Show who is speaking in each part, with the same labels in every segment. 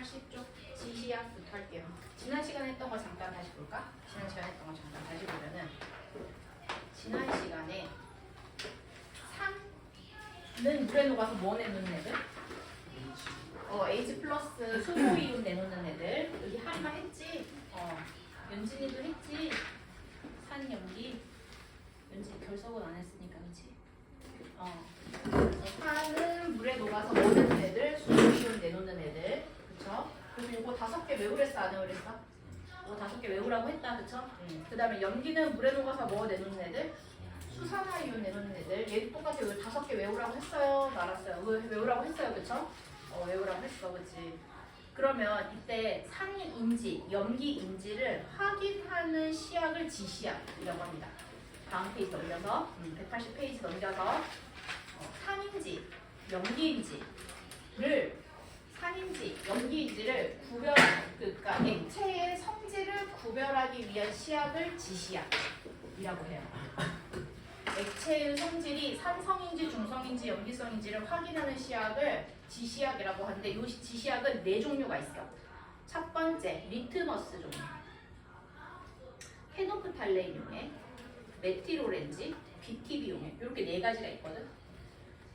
Speaker 1: 180쪽 지시약부터 할게요. 지난 시간에 했던 거 잠깐 다시 볼까? 지난 시간에 했던 거 잠깐 다시 보면은 지난 시간에 산은 물에 녹아서 뭐 내놓는 애들? 어, H 플러스 수소 이온 내놓는 애들 여기 하리가 했지? 어, 연진이도 했지? 산 연기 연진이 결석은 안 했으니까 그치? 어, 산은 물에 녹아서 뭐 내놓는 애들? 수소 이온 내놓는 애들 그리고 이거 다섯 개 외우랬어 안 외우랬어? 이거 다섯 개 외우라고 했다 그쵸? 응. 그 다음에 연기는 물에 녹아서 뭐 내놓는 애들? 수산화이온 내놓는 애들 얘도 똑같아 요 다섯 개 외우라고 했어요 말았어요 왜 외우라고 했어요 그쵸? 어, 외우라고 했어, 그치? 그러면 이때 산인지, 염기인지를 확인하는 시약을 지시약이라고 합니다. 다음 페이지 넘겨서, 음, 180페이지 넘겨서 어, 산인지, 염기인지를 산인지, 염기인지를 구별, 그러니까 액체의 성질을 구별하기 위한 시약을 지시약이라고 해요. 액체의 성질이 산성인지 중성인지 염기성인지를 확인하는 시약을 지시약이라고 하는데 이 지시약은 네 종류가 있어. 첫 번째 리트머스 종류, 페노프탈레인용액, 메티로렌지, BTB용액 이렇게 네 가지가 있거든.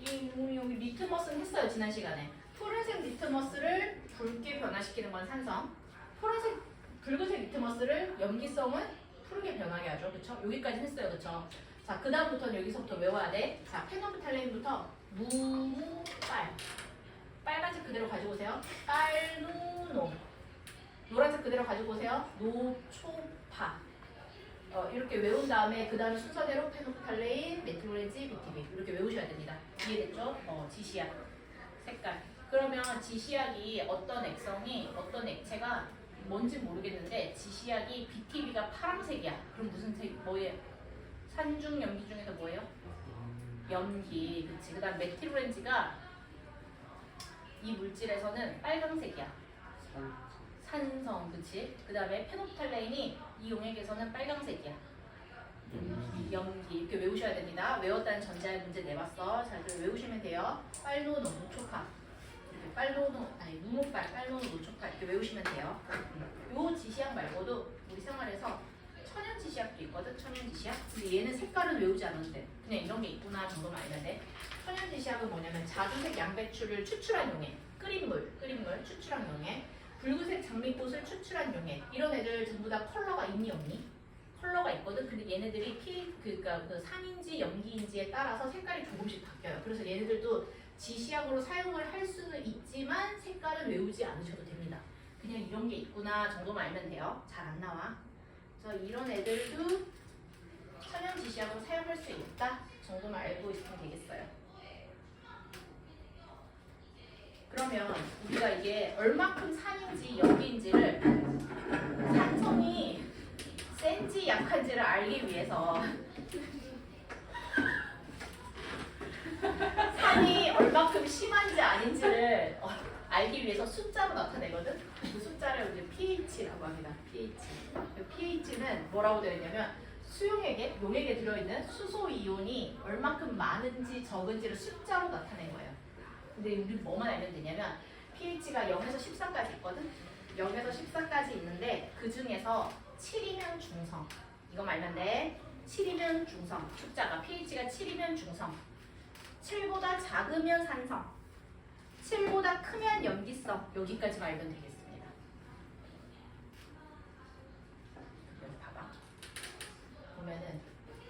Speaker 1: 이 여기 리트머스는 했어요 지난 시간에. 푸른색 리트머스를 붉게 변화시키는 건 산성, 푸른색 붉은색 리트머스를 염기성은 푸르게 변하게 하죠. 그렇죠? 여기까지 했어요. 그렇죠? 자, 그 다음부터는 여기서부터 외워야 돼. 자, 페노프탈레인부터 무빨. 빨간색 그대로 가지고 오세요. 빨누노. 노란색 그대로 가지고 오세요. 노초파. 어, 이렇게 외운 다음에 그 다음 순서대로 페노프탈레인, 메트로렌지, BTB 이렇게 외우셔야 됩니다. 이해됐죠? 어, 지시약. 색깔. 그러면 지시약이 어떤 액성이 어떤 액체가 뭔지 모르겠는데 지시약이 BTB가 파란색이야. 그럼 무슨 색 뭐예요? 산중 염기 중에서 뭐예요? 염기. 그치. 그다음 메틸 오렌지가 이 물질에서는 빨강색이야. 산성. 그치? 그다음에 페노프탈레인이 이 용액에서는 빨강색이야. 염기. 이렇게 외우셔야 됩니다. 외웠다는 전자의 문제 내봤어. 자, 그럼 외우시면 돼요. 빨노 노초파. 빨노노 아니 누노빨 빨노노 노초파 이렇게 외우시면 돼요. 요 지시약 말고도 우리 생활에서 천연 지시약도 있거든. 천연 지시약. 근데 얘는 색깔은 외우지 돼. 그냥 이런 게 있구나 정도만 알면 돼. 천연 지시약은 뭐냐면 자주색 양배추를 추출한 용액, 끓인 물, 끓인 물 추출한 용액, 붉은색 장미꽃을 추출한 용액. 이런 애들 전부 다 컬러가 있니 없니? 컬러가 있거든. 근데 얘네들이 피 그러니까 그 산인지 염기인지에 따라서 색깔이 조금씩 바뀌어요. 그래서 얘네들도 지시약으로 사용을 할 수는 있지만 색깔은 외우지 않으셔도 됩니다. 그냥 이런 게 있구나 정도만 알면 돼요. 잘 안 나와. 그래서 이런 애들도 천연 지시약으로 사용할 수 있다 정도만 알고 있으면 되겠어요. 그러면 우리가 이게 얼마큼 산인지 염기인지를 산성이 센지 약한지를 알기 위해서 산이 얼마큼 심한지 아닌지를 어, 알기 위해서 숫자로 나타내거든. 그 숫자를 우리 pH라고 합니다. pH. 그 pH는 뭐라고 되어 있냐면 수용액에 용액에 들어있는 수소 이온이 얼마큼 많은지 적은지를 숫자로 나타낸 거예요. 근데 우리 뭐만 알면 되냐면 pH가 0에서 14까지 있거든. 0에서 14까지 있는데 그 중에서 7이면 중성. 이거 말면 돼. 7이면 중성. 숫자가 pH가 7이면 중성. 7보다 작으면 산성. 7보다 크면 염기성. 여기까지만 알면 되겠습니다. 여기 봐봐. 보면은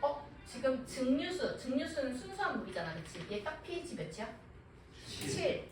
Speaker 1: 어 지금 증류수 증류수는 순수한 물이잖아, 그렇지? 얘딱 pH 몇이야? 7.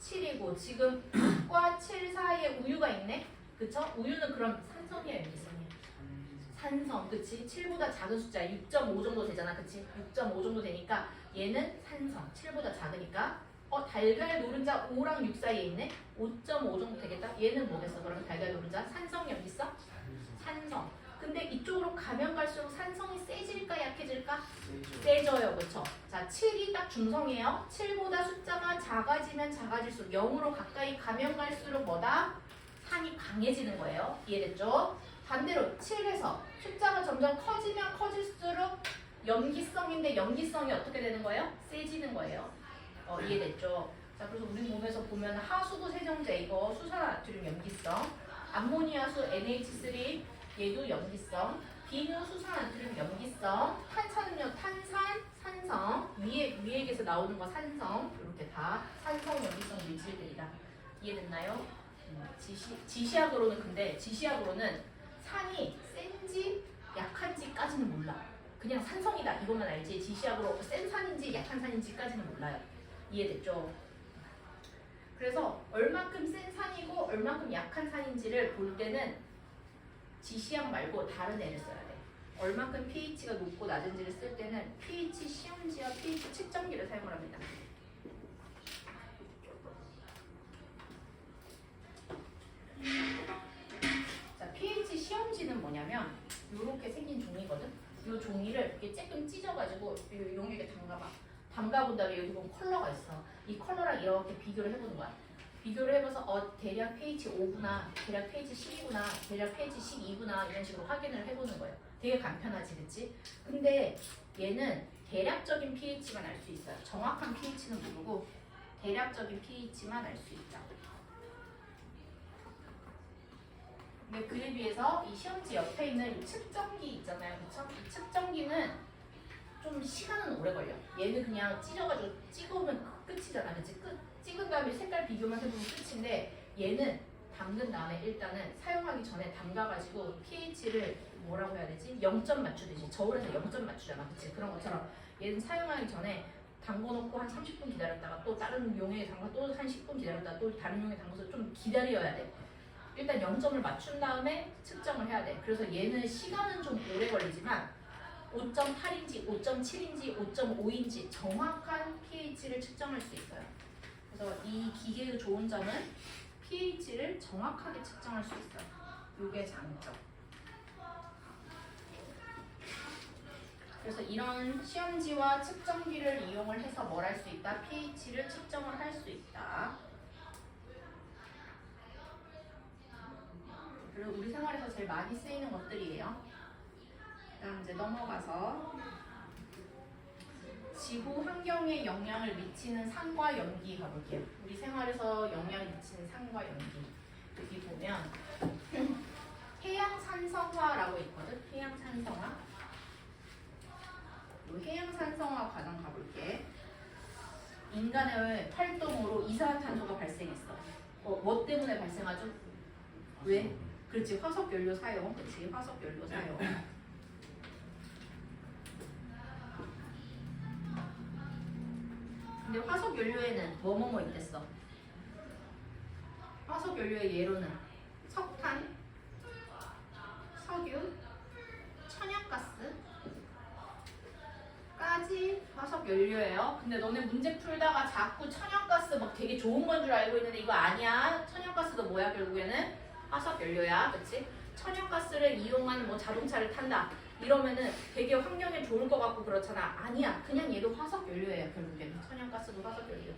Speaker 1: 7이고 지금 6과 7 사이에 우유가 있네. 그쵸? 우유는 그럼 산성이야, 염기성이야? 산성, 그치? 7보다 작은 숫자 6.5 정도 되잖아, 그치? 6.5 정도 되니까 얘는 산성, 7보다 작으니까 어, 달걀 노른자 5랑 6 사이에 있네? 5.5 정도 되겠다? 얘는 뭐겠어? 그러면 달걀 노른자? 산성 염기성? 산성. 근데 이쪽으로 가면 갈수록 산성이 세질까 약해질까? 세져요, 그쵸? 자, 7이 딱 중성이에요. 7보다 숫자가 작아지면 작아질수록 0으로 가까이 가면 갈수록 뭐다? 산이 강해지는 거예요. 이해됐죠? 반대로 7에서 숫자가 점점 커지면 커질수록 염기성인데 염기성이 어떻게 되는 거예요? 세지는 거예요. 어, 이해됐죠? 자, 그래서 우리 몸에서 보면 하수도 세정제 이거 수산나트륨 염기성, 암모니아수 NH3 얘도 염기성, 비누 수산나트륨 염기성, 탄산음료 탄산, 산성 위에 위에에서 나오는 거 산성 이렇게 다 산성 염기성 물질들이다. 이해됐나요? 음, 지시 지시약으로는 근데 지시약으로는 산이 센지 약한지까지는 몰라. 그냥 산성이다 이것만 알지 지시약으로 센 산인지 약한 산인지까지는 몰라요. 이해됐죠? 그래서 얼만큼 센 산이고 얼만큼 약한 산인지를 볼 때는 지시약 말고 다른 애를 써야 돼. 얼만큼 pH가 높고 낮은지를 쓸 때는 pH 시험지와 pH 측정기를 사용을 합니다. 자, pH 시험지는 뭐냐면 이렇게 생긴 종이거든. 이 종이를 이렇게 조금 찢어가지고 요- 용액에 담가봐. 담가본 다음에 여기 보면 컬러가 있어. 이 컬러랑 이렇게 비교를 해보는 거야. 비교를 해봐서 어 대략 pH 5구나, 대략 pH 10이구나, 대략 pH 12구나 이런 식으로 확인을 해보는 거예요. 되게 간편하지, 그치? 근데 얘는 대략적인 pH만 알 수 있어요. 정확한 pH는 모르고 대략적인 pH만 알 수 있다. 근데 그에 비해서 이 시험지 옆에 있는 이 측정기 있잖아요. 그쵸? 이 측정기는 좀 시간은 오래 걸려. 얘는 그냥 찢어가지고 찍으면 끝이잖아. 그치? 끝. 찍은 다음에 색깔 비교만 해보면 끝인데 얘는 담근 다음에 일단은 사용하기 전에 담가가지고 pH를 뭐라고 해야 되지? 0점 맞추듯이 저울에서 0점 맞추잖아. 그치? 그런 것처럼 얘는 사용하기 전에 담궈놓고 한 30분 기다렸다가 또 다른 용액에 담가 또 한 10분 기다렸다가 또 다른 용액에 담가서 좀 기다려야 돼. 일단 0점을 맞춘 다음에 측정을 해야 돼. 그래서 얘는 시간은 좀 오래 걸리지만 5.8인지 5.7인지 5.5인지 정확한 pH를 측정할 수 있어요. 그래서 이 기계의 좋은 점은 pH를 정확하게 측정할 수 있어요. 이게 장점. 그래서 이런 시험지와 측정기를 이용을 해서 뭘 할 수 있다? pH를 측정을 할 수 있다. 그리고 우리 생활에서 제일 많이 쓰이는 것들이에요. 그다음 이제 넘어가서 지구 환경에 영향을 미치는 산과 연기 가볼게요. 우리 생활에서 영향을 미치는 산과 연기. 여기 보면 해양 산성화라고 있거든. 해양 산성화. 이 해양 산성화 과정 가볼게. 인간의 활동으로 이산화탄소가 발생했어. 어, 뭐 때문에 발생하죠? 왜? 그렇지 화석 연료 사용. 그렇지 화석 연료 사용. 근데 화석 연료에는 뭐뭐뭐 있댔어? 화석 연료의 예로는 석탄, 석유, 천연가스 까지 화석 연료예요. 근데 너네 문제 풀다가 자꾸 천연가스 막 되게 좋은 건 줄 알고 있는데 이거 아니야. 천연가스도 뭐야 결국에는 화석 연료야, 그렇지? 천연가스를 이용한 뭐 자동차를 탄다. 이러면은 되게 환경에 좋을 것 같고 그렇잖아. 아니야. 그냥 얘도 화석 연료예요. 결국에는 천연가스도 화석 연료.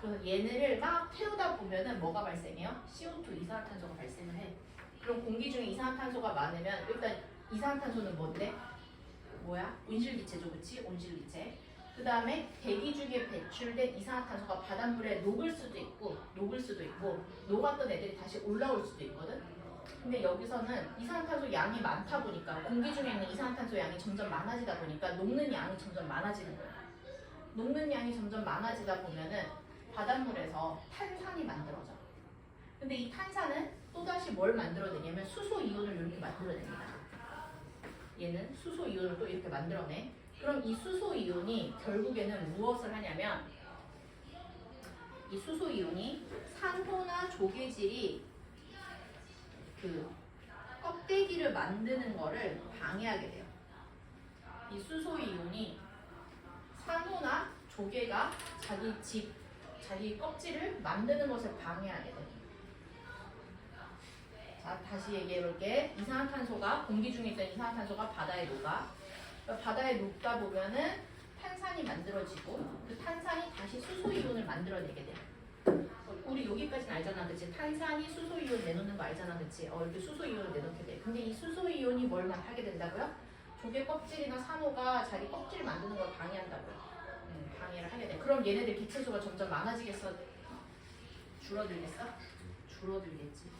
Speaker 1: 그래서 얘네를 막 태우다 보면은 뭐가 발생해요? CO2 이산화탄소가 발생을 해. 그럼 공기 중에 이산화탄소가 많으면 일단 이산화탄소는 뭔데? 뭐야? 온실기체죠, 그렇지? 온실기체. 그 다음에 대기 중에 배출된 이산화탄소가 바닷물에 녹을 수도 있고, 녹을 수도 있고, 녹았던 애들이 다시 올라올 수도 있거든. 근데 여기서는 이산화탄소 양이 많다 보니까 공기 중에 있는 이산화탄소 양이 점점 많아지다 보니까 녹는 양이 점점 많아지는 거야. 녹는 양이 점점 많아지다 보면은 바닷물에서 탄산이 만들어져. 근데 이 탄산은 또다시 뭘 만들어내냐면 수소 이온을 이렇게 만들어냅니다. 얘는 수소 이온을 또 이렇게 만들어내. 그럼 이 수소 이온이 결국에는 무엇을 하냐면 이 수소 이온이 산호나 조개질이 그 껍데기를 만드는 거를 방해하게 돼요. 이 수소 이온이 산호나 조개가 자기 집, 자기 껍질을 만드는 것을 방해하게 돼요. 자, 다시 얘기해 볼게. 이산화탄소가 공기 중에 있던 이산화탄소가 바다에 녹아. 그러니까 바다에 녹다 보면은 탄산이 만들어지고 그 탄산이 다시 수소 이온을 만들어내게 돼. 우리 여기까지는 알잖아, 그치? 탄산이 수소 이온 내놓는 거 알잖아, 그치? 어, 이렇게 수소 이온을 내놓게 돼. 근데 이 수소 이온이 뭘만 하게 된다고요? 조개 껍질이나 산호가 자기 껍질을 만드는 걸 방해한다고요. 음, 방해를 하게 돼. 그럼 얘네들 개체수가 점점 많아지겠어? 줄어들겠어? 줄어들겠지.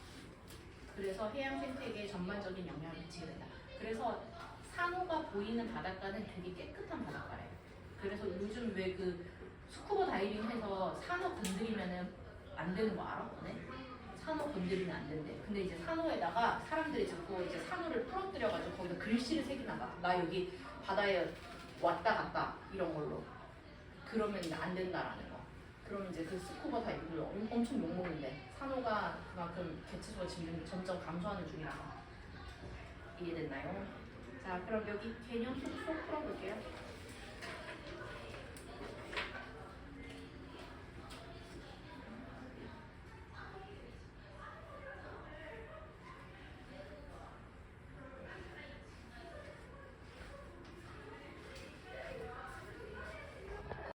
Speaker 1: 그래서 해양 생태계에 전반적인 영향을 미치게 된다. 그래서 산호가 보이는 바닷가는 되게 깨끗한 바닷가래요. 그래서 요즘 왜 그 스쿠버 다이빙 해서 산호 건드리면은 안 되는 거 알아? 너네? 산호 건드리면 안 된대. 근데 이제 산호에다가 사람들이 자꾸 이제 산호를 풀어뜨려가지고 거기다 글씨를 새기나 봐. 나 여기 바다에 왔다 갔다 이런 걸로. 그러면 이제 안 된다라는 거. 그러면 이제 그 스쿠버 다이빙을 엄- 엄청 욕먹는데 산호가 그만큼 개체수가 지금 점점 감소하는 중이라서 이해됐나요? 자 그럼 여기 개념 속, 속 풀어볼게요.